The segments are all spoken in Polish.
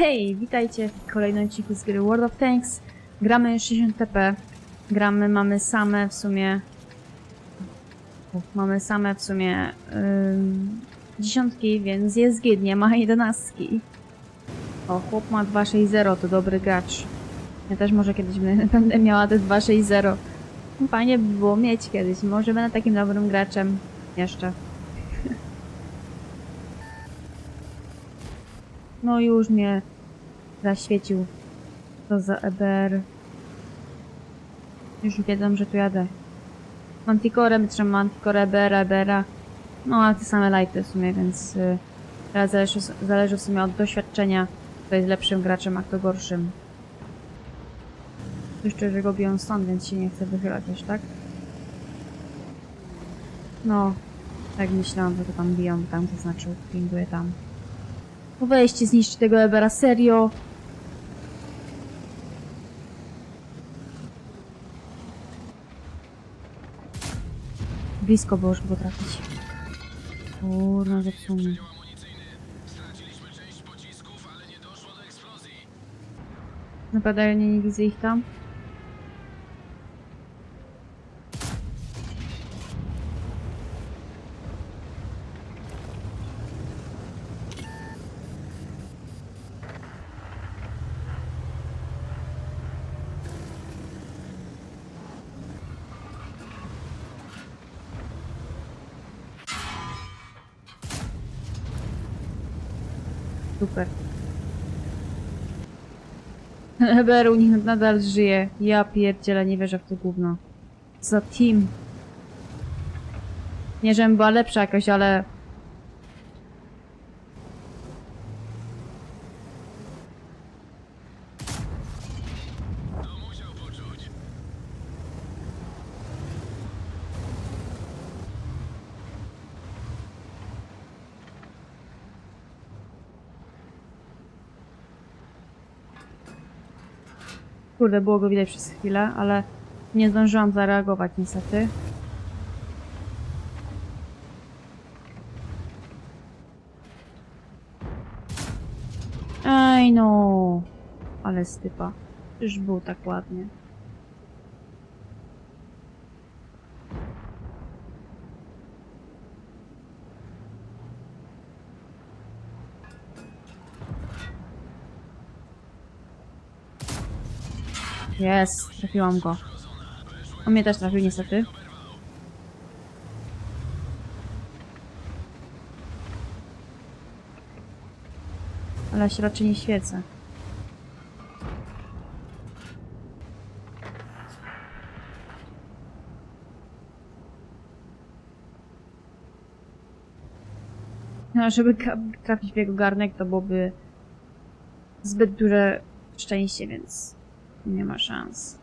Hej, witajcie w kolejnym odcinku z gry World of Tanks. Gramy 60 TP. Gramy, mamy same w sumie... Mamy same w sumie ym, dziesiątki, więc jest git, nie ma jedenastki. O, chłop ma 2.6.0, to dobry gracz. Ja też może kiedyś będę- miała te 2.6.0. No, Fajnie by było mieć kiedyś, może będę takim dobrym graczem jeszcze. No już mnie zaświecił. To za EBR. Już wiedzą, że tu jadę. Manticorem trzeba Manticore, EBR, EBR. No ale te same lighty w sumie, więc y, teraz zależy, zależy w sumie od doświadczenia, kto jest lepszym graczem, a kto gorszym. Jeszcze, że go biją stąd, więc się nie chcę wychylać też, tak? No, tak myślałam, że to tam biją, tam to znaczy pinguje tam. Weźcie, zniszczy tego Ebera, serio. Blisko było, żeby trafić. Kurna, zepsuł mnie. Nie, nie widzę ich tam. Super. Eber u nich nadal żyje. Ja pierdzielę, nie wierzę w to gówno. Za team. Nie, żebym była lepsza jakoś, ale... Kurde, było go widać przez chwilę, ale nie zdążyłam zareagować niestety. Ej no, ale stypa. Już był tak ładnie. Jest, trafiłam go. On mnie też trafił niestety. Ale się raczej nie świecę. No, żeby trafić w jego garnek, to byłoby zbyt duże szczęście, więc nie ma szans.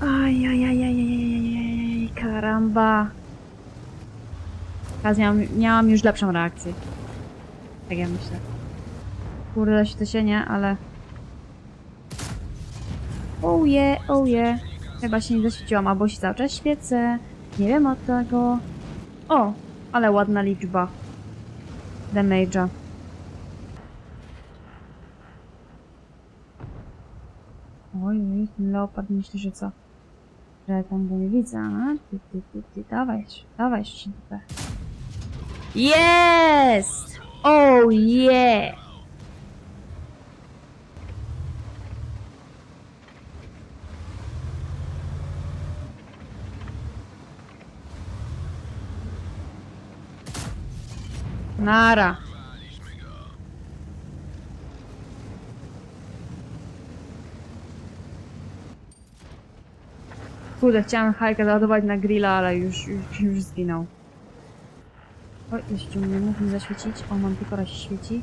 Ajajajajajajajajaj, karamba. Teraz miałam, miałam już lepszą reakcję. Tak ja myślę. Kurde, się to się nie, ale... Oh yeah, oh yeah. Chyba się nie zaświeciłam, albo się cały czas świecę. Nie wiem od tego. O, ale ładna liczba. Damage'a. Oj, oj, ten leopard myśli, że co? Że tam go nie widzę, a? Ty, ty, ty, ty, dawaj, dawaj, szynkę. Jest! Oh yeah! Nara. Kurde, chciałem hajkę załadować na grilla, ale już, już, już zginął. Oj, jeszcze mnie mógł mi zaświecić. O, mam tylko się świeci.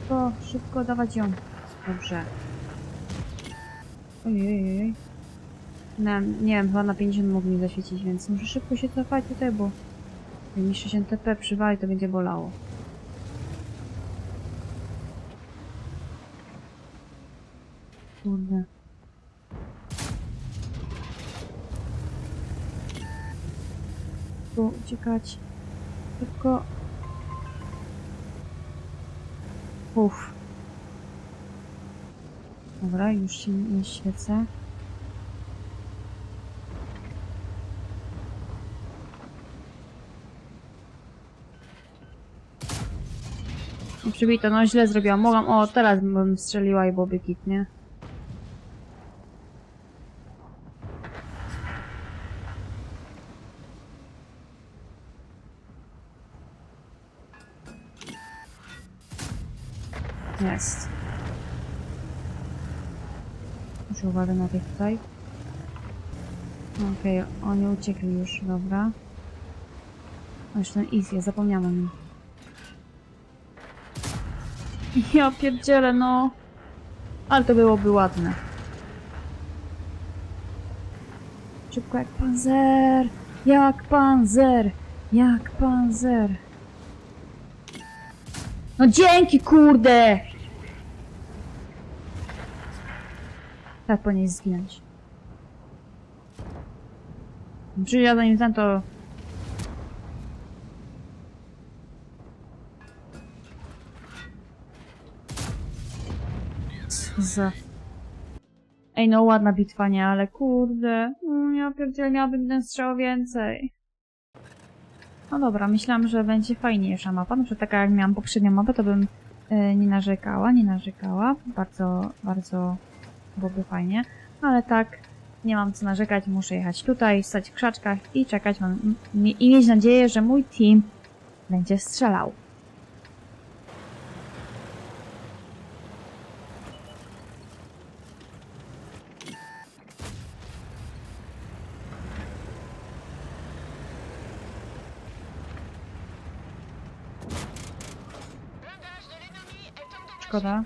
Szybko, szybko dawać ją. Dobrze. Ojej. Nie, nie wiem, chyba na 50 mógł mi zaświecić, więc muszę szybko się cofać tutaj, bo mi 60 TP przywali, to będzie bolało. Kurde. Tu uciekać. Szybko. Uff. Dobra, już się nie świecę. Nie przybito, no źle zrobiłam. Mogłam, o teraz bym strzeliła i byłoby kit, nie? Jest. Muszę uwagę na tych tutaj. Okej, oni uciekli już, dobra. O, jeszcze ten Easy, zapomniałam o nim. Ja pierdzielę, no. Ale to byłoby ładne. Szybko jak panzer! Jak panzer! Jak panzer! No dzięki, kurde! Tak powinien zginąć. Zanim ten to... Ej, no ładna bitwa, nie? Ale kurde... Mm, Ja pierdzielę, miałabym ten strzał więcej. No dobra, myślałam, że będzie fajniejsza mapa. No, że taka jak miałam poprzednią mapę, to bym e, nie narzekała, nie narzekała. Bardzo, bardzo byłoby fajnie. Ale tak, nie mam co narzekać, muszę jechać tutaj, stać w krzaczkach i czekać mam, i mieć nadzieję, że mój team będzie strzelał. Szkoda.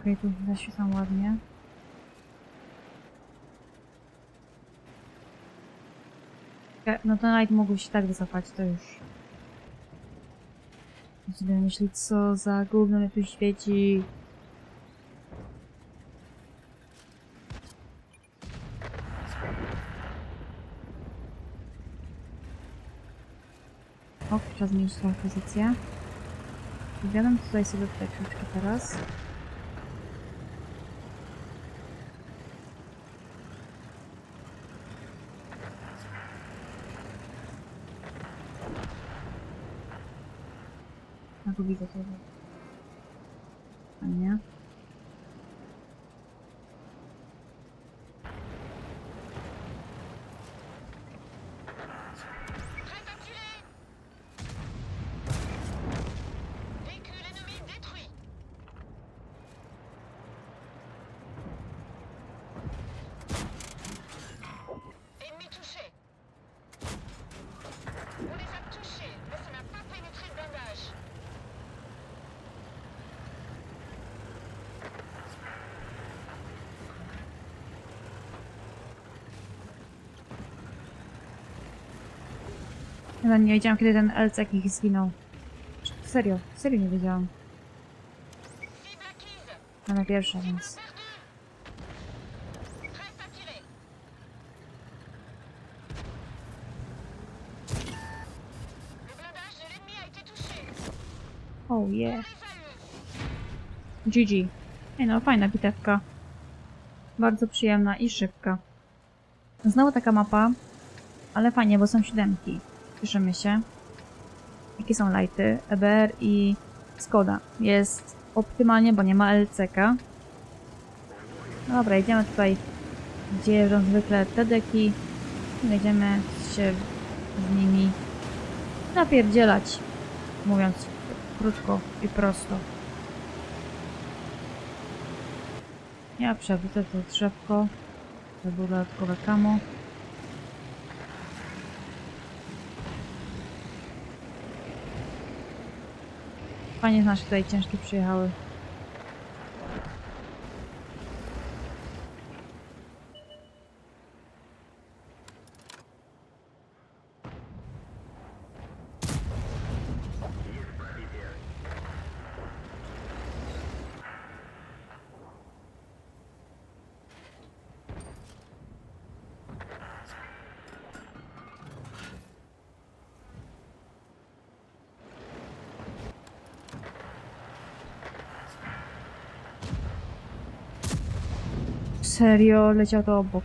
Okej, tu zaświecam ładnie. E, No to Night mógł się tak wycofać, to już. Sobie myśleć, co za gówno mnie tu świeci. O, trzeba zmienić tą pozycję. Wybieram tutaj sobie te krzaczki teraz. No tu widzę to. Fajnie. Prête Ja nie wiedziałam, kiedy ten LCK ich zginął. Serio, serio nie wiedziałam. Ale pierwsza, więc... Oh yeah. GG. Ej no, fajna bitewka. Bardzo przyjemna i szybka. Znowu taka mapa, ale fajnie, bo są siódemki. Cieszymy się. Jakie są lighty? EBR i Skoda. Jest optymalnie, bo nie ma LCK. Dobra, idziemy tutaj, gdzie jeżdżą zwykle te deki. Będziemy się z nimi napierdzielać, mówiąc krótko i prosto. Ja przewrócę to drzewko, to było dodatkowe kamo. Panie nasze tutaj ciężkie przyjechały. Serio, leciał to obok.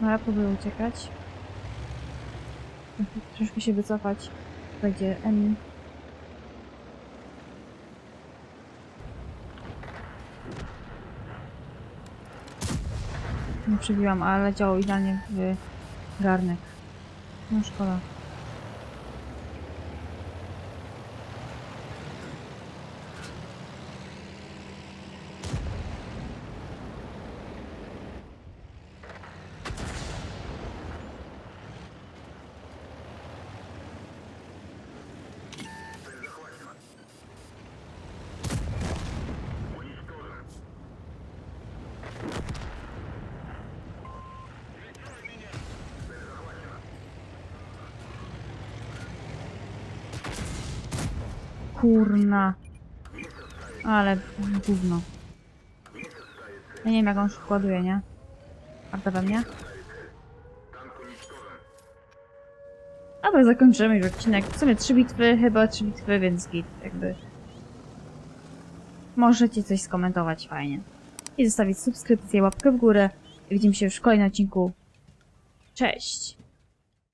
No ja próbuję uciekać. Troszkę się wycofać. Będzie Emi. Nie przebiłam, ale leciało idealnie w garnek. No szkoda. Kurna. Ale gówno. Ja nie wiem jak on szybko nie? Warto we mnie? Dobra, zakończymy już odcinek. W sumie trzy bitwy, chyba trzy bitwy, więc git, jakby. Możecie coś skomentować fajnie. I zostawić subskrypcję, łapkę w górę. Widzimy się już w kolejnym odcinku. Cześć!